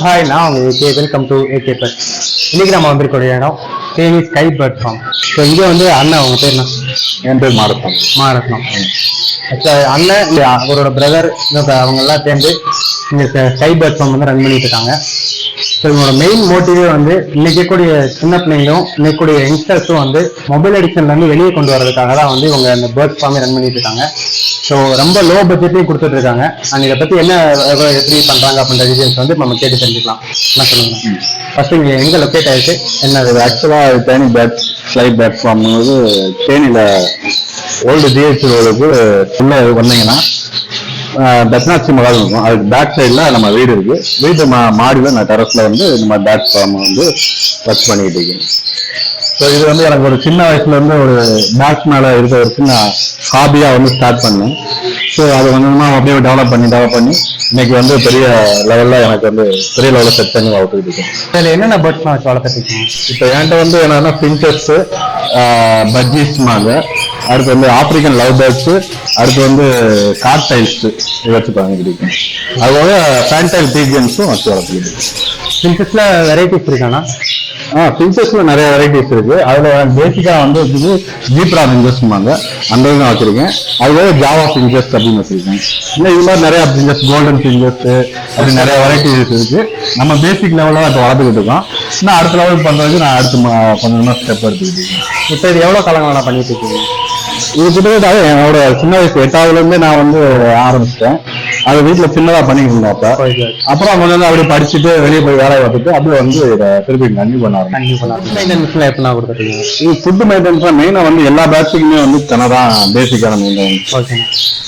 Hi நான் உங்கள் AK welcome to AK but இன்னைக்கு நம்ம வந்திருக்கக்கூடிய இடம் Theni sky bird farm so இங்கே வந்து அண்ணன் அவங்க பேர் என்ன? என் பேர் மாரத்தான். So, அண்ணன் அவரோட பிரதர் அவங்க எல்லாம் சேர்ந்து இங்க ஸ்கை பேர்ட் ஃபார்ம் வந்து ரன் பண்ணிட்டு இருக்காங்க ஸோ இவங்களோட மெயின் மோட்டிவே வந்து இன்னைக்கு கூடிய சின்ன பிள்ளைங்களும் இன்னைக்கு கூடிய யங்ஸ்டர்ஸும் வந்து மொபைல் அடிக்ஷன்ல இருந்து வெளியே கொண்டு வரதுக்காக தான் வந்து இவங்க இந்த பேர்ட் ஃபார்மே ரன் பண்ணிட்டு இருக்காங்க ஸோ ரொம்ப லோ பட்ஜெட்லையும் கொடுத்துட்டு இருக்காங்க அண்ட் இதை பத்தி என்ன எப்படி பண்றாங்க அப்படின்ற டீடைல்ஸ் வந்து நம்ம கேட்டு தெரிஞ்சுக்கலாம். என்ன சொல்லுங்க? ஃபர்ஸ்ட் இங்க எங்க லொக்கேட் ஆயிருக்கு? என்ன ஆக்சுவலாக தேனி பேட் ஸ்லைட் பிளாட்ஃபார்ம் வந்து தேனியில் ஓல்டு ஜிஹெச் ரோடுக்கு உள்ளே வந்தீங்கன்னா தட்சிணாட்சி மகால் இருக்கும். அதுக்கு பேக் சைடில் நம்ம வீடு இருக்கு. வீட்டு மா மாடியில் நான் டெரஸில் வந்து இந்த மாதிரி பேட் ஃபார்ம் வந்து ஒர்க் பண்ணிட்டு இருக்கேன். ஸோ இது வந்து எனக்கு ஒரு சின்ன வயசுலேருந்து ஒரு பேட்ஸ் மேலே இருக்க ஒரு சின்ன ஹாபியாக வந்து ஸ்டார்ட் பண்ணேன். ஸோ அது கொஞ்சமா அப்படியே டெவலப் பண்ணி டெவலப் பண்ணி இன்னைக்கு வந்து பெரிய லெவலில் எனக்கு வந்து பெரிய லெவலில் செட் பண்ணி வளர்த்துக்கிட்டு இருக்கேன். இதுல என்னென்ன பேர்ட்ஸ்லாம் வச்சு வளர்த்துட்டு இருக்கீங்க? இப்போ என்கிட்ட வந்து என்னன்னா பிஞ்சஸ் பஜ்ஜிஸ்மாங்க அடுத்து வந்து ஆப்பிரிக்கன் லவ் பேர்ட்ஸ் அடுத்து வந்து காட் டைல்ஸ் இது வச்சு பண்ணிக்கிட்டு அதுபோக ஃபேன்டைல் பீஜன்ஸும் வச்சு வளர்த்துக்கிட்டு பின்சஸ்ல வெரைட்டிஸ் இருக்கானா? ஆ பிஞ்சஸ்ல நிறைய வெரைட்டிஸ் இருக்கு. அதுல பேசிக்கா வந்து இருக்குது ஜீப்ரா பிஞ்சஸ்மாங்க அந்த இது நான் வச்சிருக்கேன் அதுபோக ஜாவா பிஞ்சஸ் அப்படின்னு வச்சிருக்கேன். இல்லை இது மாதிரி நிறைய பிஞ்சஸ் கோல்டன் பிஞ்சஸ் அப்படி நிறைய வெரைட்டிஸ் இருக்கு. நம்ம பேசிக் லெவலில் இப்போ வளர்த்துக்கிட்டு இருக்கோம். இன்னும் அடுத்த லெவல் பண்றதுக்கு நான் அடுத்து ம- கொஞ்சமாக ஸ்டெப் எடுத்துக்கிட்டு இருக்கேன். இப்போ இது எவ்வளவு காலங்களா பண்ணிட்டு இருக்கீங்க? இது கிட்டத்தட்ட என்னோட சின்ன வயசு எட்டாவதுல இருந்து நான் வந்து ஆரம்பிச்சிட்டேன். அது வீட்டுல சின்னதா பண்ணிட்டு இருந்தேன் அப்ப. Okay. அப்புறம் கொஞ்சம் அப்படியே படிச்சுட்டு வெளியே போய் வேலையை பார்த்துட்டு அப்படியே வந்து இதை திருப்பி கண்டினியூ பண்ண ஆரம்பிச்சேன் ஃபுட் மெயின்டெனன்ஸ் மெயினா வந்து எல்லா பேட்சுக்குமே வந்து தினை தான் பேசிக்கான மெயின்டெனன்ஸ் ஓகே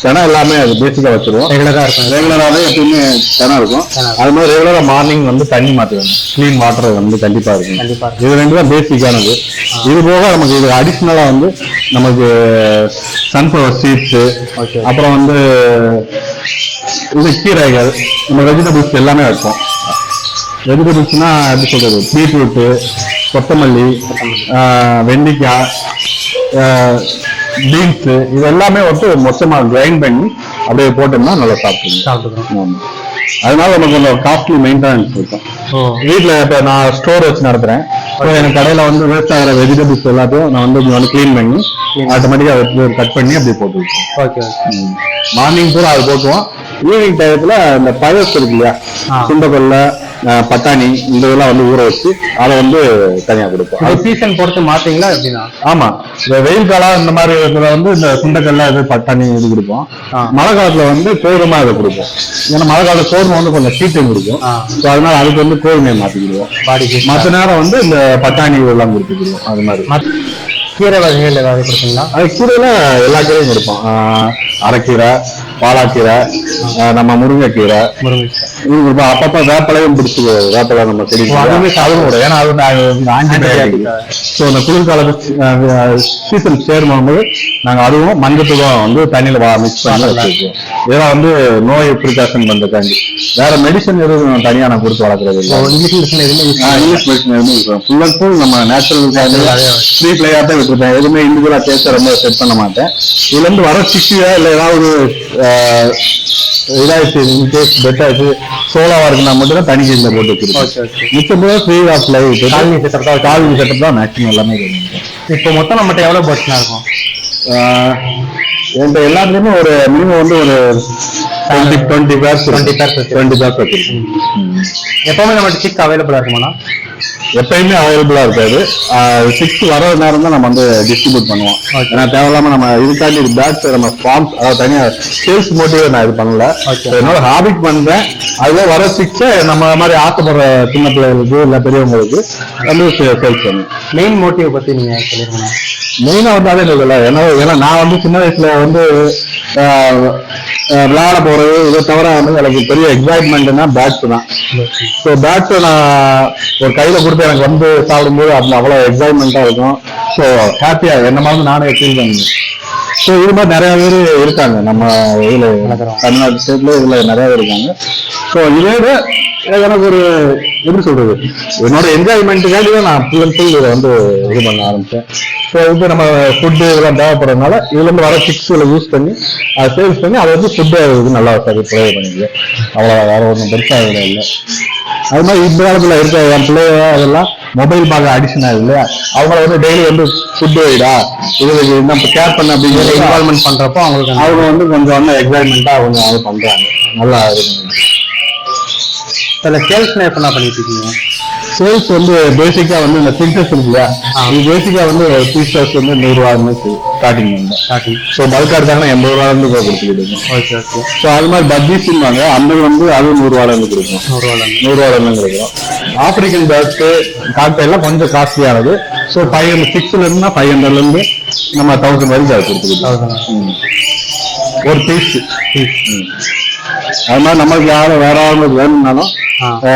தினை எல்லாமே அது பேசிக்கா வச்சிருவோம். ரெகுலரா இருக்கும். ரெகுலராகவே எப்பயுமே தினை இருக்கும். அது மாதிரி ரெகுலரா மார்னிங் வந்து தண்ணி மாற்றுவேன் க்ளீன் வாட்டர் வந்து கண்டிப்பா இருக்கும். இது ரெண்டு தான் பேசிக்கானது இது போக நமக்கு இது அடிஷ்னலா வந்து நமக்கு சன்ஃப்ளவர் சீட்ஸ். அப்புறம் வந்து இது கீரைகள் நம்ம வெஜிடபிள்ஸ் எல்லாமே வைப்போம். வெஜிடபிள்ஸ்னா எப்படி சொல்றது? பீட்ரூட்டு கொத்தமல்லி வெண்டைக்காய் பீன்ஸ் இது எல்லாமே வந்து மொத்தமா கிரைண்ட் பண்ணி அப்படியே போட்டோம்னா நல்லா சாப்பிடுங்க சாப்பிட்டுக்கிறோம். அதனால நமக்கு கொஞ்சம் காஸ்ட்லி மெயின்டெனன்ஸ் இருக்கும். ஓ வீட்ல இப்ப நான் ஸ்டோர் வச்சு நடத்துறேன். எனக்கு கடையில வந்து வேஸ்ட் ஆகிற வெஜிடபிள்ஸ் எல்லாத்தையும் நான் வந்து க்ளீன் பண்ணி ஆட்டோமேட்டிக்கா கட் பண்ணி அப்படியே போட்டு ஓகே மார்னிங் பூரா அது போட்டுவோம் ஈவினிங் டயத்துல இந்த பயஸ் இருக்கு இல்லையா. சுண்டக்கொல்ல பட்டாணி இந்த இதெல்லாம் வந்து ஊற வச்சு அதை வந்து தனியா கொடுப்போம். இது சீசன் பொறுத்து மாத்தீங்களா எப்படின்னா? ஆமா. இந்த வெயில் காலம் இந்த மாதிரி இருக்கிற வந்து இந்த சுண்டக்கல்ல இது பட்டாணி இது கொடுப்போம். மழை காலத்துல வந்து கோதுமை இதை கொடுப்போம். ஏன்னா மழை காலத்துல கோதுமை வந்து கொஞ்சம் சீட்டம் கொடுக்கும். ஸோ அதனால அதுக்கு வந்து கோதுமையை மாத்திக்கிடுவோம். மற்ற நேரம் வந்து இந்த பட்டாணி இதெல்லாம் கொடுத்துக்கிடுவோம். அது மாதிரி. மத் கீரை வகைகள் ஏதாவது கொடுப்பீங்களா? அது கீரையில எல்லா கீரையும் கொடுப்போம். அரைக்கீரை பாலாக்கீரை நம்ம முருங்கைக்கீரை. முருங்கை இது கொடுப்போம் அப்பப்ப வேப்பலையும் பிடிச்சி வேப்பலை நம்ம செடி அதுவுமே அதுவும் கூட ஏன்னா அது ஆன்டிபயோட்டிக் ஸோ இந்த குளிர்கால சீசன் சேரும்போது நாங்க அதுவும் மஞ்சத்தூளும் வந்து தண்ணியில மிக்ஸ் பண்ணி வச்சிருக்கோம். இதெல்லாம் வந்து நோய் ப்ரிகாஷன் பண்றதுக்காண்டி. வேற மெடிசன் எதுவும் தனியா நான் கொடுத்து வளர்க்கறது இங்கிலீஷ் மெடிசன் எதுவுமே இங்கிலீஷ் மெடிசன் எதுவுமே யூஸ் ஃபுல் அண்ட் ஃபுல் நம்ம நேச்சுரல் ஃப்ரீ பிளேயாக தான். விட்டுருப்பேன். எதுவுமே இண்டிவிஜுவலா சேர்த்து ரொம்ப செட் பண்ண மாட்டேன். இதுல இருந்து வர சிக்கியா இல்ல ஏதாவது ஆஹ், இதாயிடுச்சு இன்கேஸ் பெட் ஆயிடுச்சு. சோலாவா இருக்குன்னா மட்டும் தான் தனி கீழ போட்டு ஓகே மிச்சம் போது free of live colony setup தான் காலனி செட்டப் தான் மேக்ஸிமம் எல்லாமே இருக்கு. இப்போ மொத்தம் நம்மகிட்ட எவ்வளவு பேர்ட்ஸ்லாம் இருக்கும்? என்கிட்ட எல்லாத்துலயுமே ஒரு மினிமம் வந்து ஒரு டுவெண்ட்டி டுவெண்ட்டி பேர்ஸ் 20 pairs வச்சிருக்கேன். டுவெண்ட்டி பேர்ஸ் எப்பவுமே நம்மகிட்ட சிக் அவைலபிளா இருக்குமாண்ணா? எப்பயுமே அவைலபிளா இருக்காது சிக்ஸ் வர நேரம் தான் நம்ம வந்து டிஸ்ட்ரிபியூட் பண்ணுவோம். ஏன்னா தேவையில்லாம நம்ம இதுக்காண்டி பேட்ச் நம்ம ஃபார்ம்ஸ் அதாவது தனியா சேல்ஸ் மோட்டிவ் நான் இது பண்ணல. என்னோட ஹாபிட் பண்றேன். அதுல வர சிக்ஸை நம்ம மாதிரி ஆசைப்படுற சின்ன பிள்ளைகளுக்கு இல்ல பெரியவங்களுக்கு வந்து சேல்ஸ் பண்ணுவேன் மெயின் மோட்டிவ் பத்தி நீங்க சொல்லிருக்கீங்க மெயினா வந்து அதே இல்லை ஏன்னா ஏன்னா நான் வந்து சின்ன வயசுல வந்து விளையாட போறது இதை தவிர வந்து எனக்கு பெரிய எக்ஸைட்மெண்ட்னா பேட்ஸ் தான். ஸோ பேட்ஸை நான் ஒரு கையில கொடுத்து எனக்கு வந்து சாப்பிடும்போது அது அவ்வளோ எக்ஸைட்மெண்ட்டாக இருக்கும். ஸோ ஹாப்பியாக என்ன மாதிரி நானே ஃபீல் பண்ணுவேன் ஸோ இது மாதிரி நிறைய பேர் இருக்காங்க. நம்ம இதில். தமிழ்நாடு ஸ்டேட்ல இதில் நிறைய பேர் இருக்காங்க. ஸோ இதே விட எனக்கு ஒரு எப்படி சொல்றது? என்னோட என்ஜாய்மெண்ட்டுக்காண்டி தான் நான் ஃபுல் அண்ட் ஃபுல் இதை வந்து இது பண்ண ஆரம்பிச்சேன். ஸோ இப்போ நம்ம ஃபுட்டு இதெல்லாம் தேவைப்படுறதுனால இதுல இருந்து வர சிக்ஸ்களை யூஸ் பண்ணி அதை சேல்ஸ் பண்ணி அதை வந்து ஃபுட்டு இது நல்லா சரி ப்ரொவைட் பண்ணிக்கலாம் அவ்வளோ வேற ஒன்றும் பெருசாக இதில் இல்லை. அது மாதிரி இந்த காலத்துல இருக்க என் பிள்ளைங்க அதெல்லாம் மொபைல் பார்க்க அடிஷன் ஆகுது இல்லையா? அவங்கள வந்து டெய்லி வந்து ஃபுட் வைடா? இதுக்கு நம்ம கேர் பண்ண அப்படிங்கிற இன்வால்மெண்ட் பண்றப்போ அவங்களுக்கு அவங்க வந்து கொஞ்சம் வந்து எக்ஸைட்மெண்ட்டா அவங்க அது பண்றாங்க. நல்லா இருக்கு சில சேல்ஸ்னா எப்ப நான் பண்ணிட்டு இருக்கீங்க சேல்ஸ் வந்து பேசிக்கா வந்து இந்த பிரிண்டர்ஸ் இருக்கு இல்லையா இது பேசிக்கா வந்து பீசஸ் வந்து நூறு ரூபா ஸ்டார்டிங் வந்து. ஸ்டார்டிங் ஸோ பல்கா எடுத்தாங்கன்னா எண்பது ரூபா இருந்து கொடுத்துக்கிட்டு ஓகே ஓகே. ஸோ அது மாதிரி பஜ்ஜிஸ்வாங்க அந்த வந்து அது நூறு ரூபால இருந்து கொடுக்கும். நூறுரூவா நூறு ரூபால இருந்து கொடுக்கும் ஆப்பிரிக்கன் பேர்ட்ஸ் காக்டெயிலாம் கொஞ்சம் காஸ்ட்லியானது. ஸோ ஃபைவ் ஹண்ட்ரட் சிக்ஸ்ல இருந்து ஃபைவ் ஹண்ட்ரட்ல இருந்து நம்ம தௌசண்ட் வரைக்கும் அது கொடுத்துக்கிட்டோம். ஒரு பீஸ் அது மாதிரி நம்மளுக்கு யாரும் வேற யாரும் வேணும்னாலும்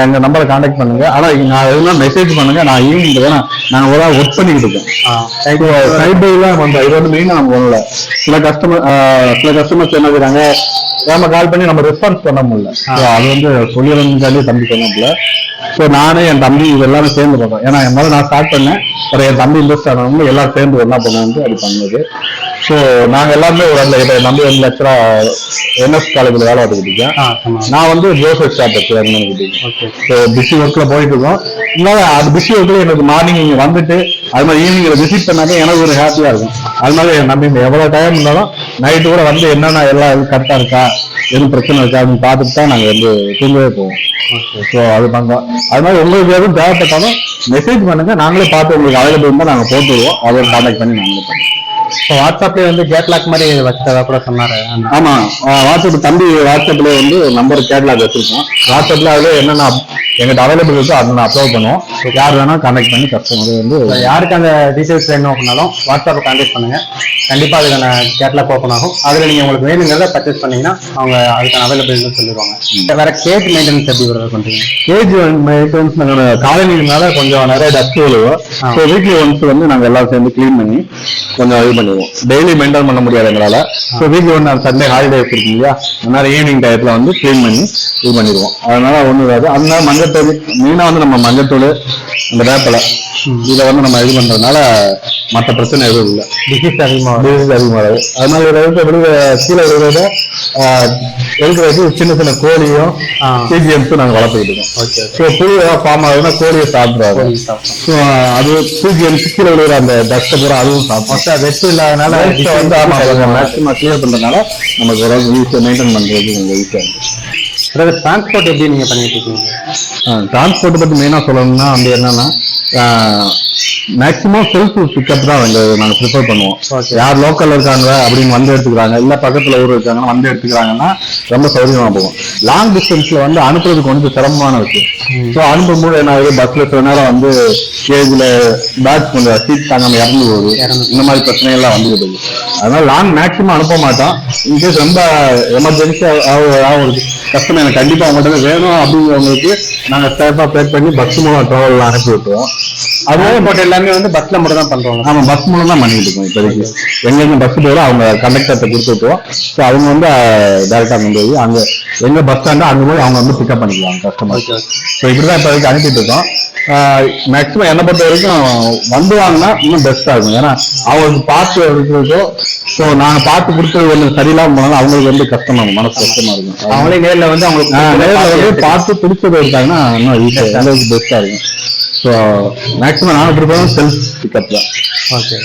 எங்க நம்பரை காண்டாக்ட் பண்ணுங்க. ஆனா நான் எதுனா மெசேஜ் பண்ணுங்க. நான் ஈவினிங் ஏன்னா நாங்க ஒரு ஒர்க் பண்ணிக்கிட்டு இருக்கோம். சைபர்லாம் வந்து இது வந்து மெயினா நம்ம பண்ணல சில கஸ்டமர் சில கஸ்டமர்ஸ் என்ன செய்றாங்க நம்ம கால் பண்ணி நம்ம ரெஸ்பான்ஸ் பண்ண முடியல. அது வந்து சொல்லிடுறதுக்காண்டி தம்பி சொன்னப்பல ஸோ நானே என் தம்பி இது எல்லாமே சேர்ந்து பண்ணோம் ஏன்னா என் முதல்ல நான் ஸ்டார்ட் பண்ணேன். அப்புறம் என் தம்பி இன்ட்ரெஸ்ட் ஆனவங்க எல்லாம் சேர்ந்து என்ன பண்ணுவாங்க அது பண்ணது. ஸோ நாங்க எல்லாருமே ஒரு அந்த தம்பி வந்து லட்சரா என்எஸ் காலேஜில் வேலை பார்த்துக்கிட்டு இருக்கேன். ஆ ஆமாம். நான் வந்து ஜோசப் பண்ணிக்கிட்டு இருக்கேன். ஓகே ஸோ பிஸி ஒர்க்ல போயிட்டு இருக்கோம். இருந்தாலும் அது பிஸி ஒர்க்ல எனக்கு மார்னிங் இங்க வந்துட்டு அது மாதிரி ஈவினிங் விசிட் பண்ணாக்க எனக்கு ஒரு ஹாப்பியா இருக்கும். அதனால நம்பி எவ்வளவு டைம் இருந்தாலும் நைட்டு கூட வந்து என்னென்ன எல்லாம் இது கரெக்டா இருக்கா எதுவும் பிரச்சனை இருக்கா அப்படின்னு பார்த்துட்டு தான் நாங்க வந்து தூங்கவே போவோம். ஸோ அது பண்றோம். அதனால உங்களுக்கு எதுவும் தேவைப்பட்டாலும் மெசேஜ் பண்ணுங்க. நாங்களே பார்த்து உங்களுக்கு அவைலபிள் இருந்தால் நாங்கள் போட்டு விடுவோம் அதை கான்டாக்ட் பண்ணி நாங்களே பண்ணுவோம் இப்போ வாட்ஸ்அப்லேயே வந்து கேட் லாக் மாதிரி வச்சதா கூட சொன்னாரு. அந்த- ஆமா ஆஹ் வாட்ஸ்அப் தம்பி வாட்ஸ்அப்ல வந்து நம்பர் கேட்லாக் வச்சிருக்கோம். வாட்ஸ்அப்ல அதுல என்னென்ன எங்கிட்ட அவைலபிள் இருக்கோ அதை நான் அப்லோட் பண்ணுவோம். யார் வேணா கான்டாக்ட் பண்ணி கஸ்டமர் வந்து யாருக்கு அந்த டீடைல்ஸ் வேணும் அப்படின்னாலும் வாட்ஸ்அப்பை கான்டாக்ட் பண்ணுங்க. கண்டிப்பா அதுக்கான கேட்லாக் ஓப்பன் ஆகும். அதுல நீங்க உங்களுக்கு வேணுங்கிறத பர்ச்சேஸ் பண்ணீங்கன்னா அவங்க அதுக்கான அவைலபிலிட்டி சொல்லிடுவாங்க. வேற கேட் மெயின்டெனன்ஸ் எப்படி வருது பண்றீங்க? ஏஜ் மெயின்டெனன்ஸ் நாங்கள் காலனினால கொஞ்சம் நிறைய டஸ்ட் விழுவோம். ஸோ வீக்லி ஒன்ஸ் வந்து நாங்கள் எல்லாரும் சேர்ந்து க்ளீன் பண்ணி கொஞ்சம் இது பண்ணுவோம். டெய்லி மெயின்டைன் பண்ண முடியாது எங்களால். So weekly one Sunday holidays இருக்கு இல்லையா? அதனால ஈவினிங் டயத்தில் வந்து க்ளீன் பண்ணி இது பண்ணிடுவோம். அதனால ஒன்றும் இல்லாது அதனால மஞ்சத்தூள் மெயினாக வந்து நம்ம மஞ்சத்தூள் அந்த வேப்பலை. இதை வந்து நம்ம இது பண்ணுறதுனால மற்ற பிரச்சனை எதுவும் இல்லை. டிசீஸ் அதிகமாக டிசீஸ் அதிகமாகுது. அதனால இதை வந்து விழுக கீழே விழுகிறத சின்ன சின்ன கோழியும் ஆ. சிஜிஎம்ஸும் நாங்கள் வளர்த்துக்கிட்டு இருக்கோம். ஸோ புழு ஏதாவது ஃபார்ம் ஆகுதுன்னா கோழியை சாப்பிட்றாரு. ஸோ அது சிஜிஎம்ஸ் கீழே விழுகிற அந்த டஸ்ட்டை பூரா அதுவும் சாப்பிடும் வெட்டு இல்லாதனால வந்து ஆமா கொஞ்சம் மேக்ஸிமம் கிளியர் பண்றதுனால நமக்கு ஓரளவு ஈஸியாக மெயின்டைன் பண்றது கொஞ்சம் ஈஸியாக அதாவது டிரான்ஸ்போர்ட் எப்படி நீங்கள் பண்ணிட்டு இருக்கீங்க? டிரான்ஸ்போர்ட் பற்றி மெயினாக சொல்லணும்னா வந்து என்னன்னா மேக்ஸிமம் செல்ஃப் பிக்கப் தான் வந்து நாங்க ப்ரிஃபர் பண்ணுவோம். யார் லோக்கல்ல இருக்காங்க அப்படின்னு வந்து எடுத்துக்கிறாங்க. இல்ல பக்கத்துல ஊர் இருக்காங்கன்னா வந்து எடுத்துக்கிறாங்கன்னா ரொம்ப சௌகரியமா போகும். லாங் டிஸ்டன்ஸ்ல வந்து அனுப்புறது கொஞ்சம் சிரமமான விஷயம். ஸோ அனுப்பும்போது என்ன ஆகுது? பஸ்ல சில நேரம் வந்து கேஜ்ல பேக் கொஞ்சம் சீட் தாங்காம இறந்து போகுது. இந்த மாதிரி பிரச்சனை எல்லாம் வந்துகிட்டு இருக்கு. அதனால லாங் மேக்ஸிமம் அனுப்ப மாட்டோம். இன்கேஸ் ரொம்ப எமர்ஜென்சி ஆகும் கஸ்டமர் எனக்கு கண்டிப்பா அவங்கள்ட்ட வேணும் அப்படிங்கிறவங்களுக்கு நாங்க சேஃபா பேக் பண்ணி பஸ் மூலம் ட்ராவல் அனுப்பி விட்டுருவோம். அதே போட்டு எல்லாமே வந்து பஸ்ல மட்டும் தான் பண்றோம் ஆமா பஸ் மூலம் தான் பண்ணிட்டு இருக்கோம் இப்போதைக்கு. எங்க இருந்து பஸ் போகிறோம் அவங்க கண்டக்டர்கிட்ட கொடுத்து விட்டுருவோம். ஸோ அவங்க வந்து டைரக்டா கொண்டு போய் அங்க எங்க பஸ் ஸ்டாண்டோ அங்க போய் அவங்க வந்து பிக்கப் பண்ணிக்குவாங்க கஸ்டமர் ஸோ இப்படிதான் இப்போதைக்கு அனுப்பிட்டு இருக்கோம். மேக்ஸிமம் என்னை பொறுத்த வரைக்கும் வந்து வாங்கினா இன்னும் பெஸ்ட்டாக இருக்கும். ஏன்னா அவங்களுக்கு பார்த்து இருக்கிறதோ ஸோ நாங்கள் பார்த்து கொடுத்தது ஒன்று சரியில்லாம போனாலும் அவங்களுக்கு வந்து கஷ்டமா மனசு கஷ்டமா இருக்கும். அவங்களே நேர்ல வந்து அவங்களுக்கு நேர்ல வந்து பார்த்து பிடிச்சது இருக்காங்கன்னா இன்னும் ஈஸியாக எங்களுக்கு பெஸ்ட்டாக இருக்கும். ஸோ மேக்ஸிமம் நான் ப்ரிப்பேர் செல்ஃப் பிக்கப் தான். ஓகே